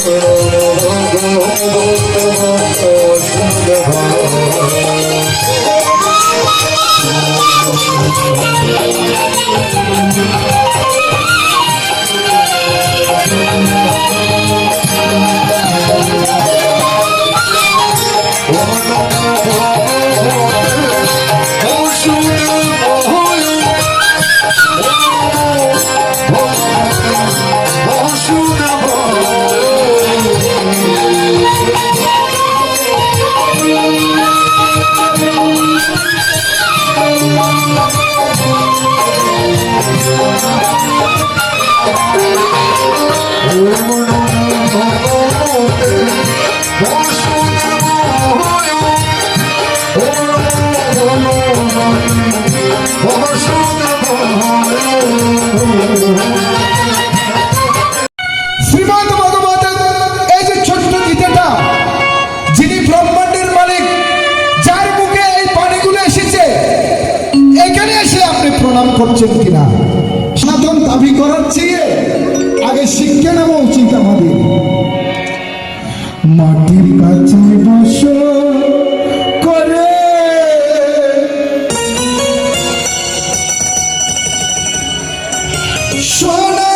Thank you. Shrimad ভগবতের এই যে ছোট্ট গীতাটা, যিনি ব্রহ্মাণ্ডের মালিক, যার এই পানিগুলো এসেছে, এখানে এসে আপনি প্রণাম করছেন কিনা? মাটির কাছে বসো করে। সোনা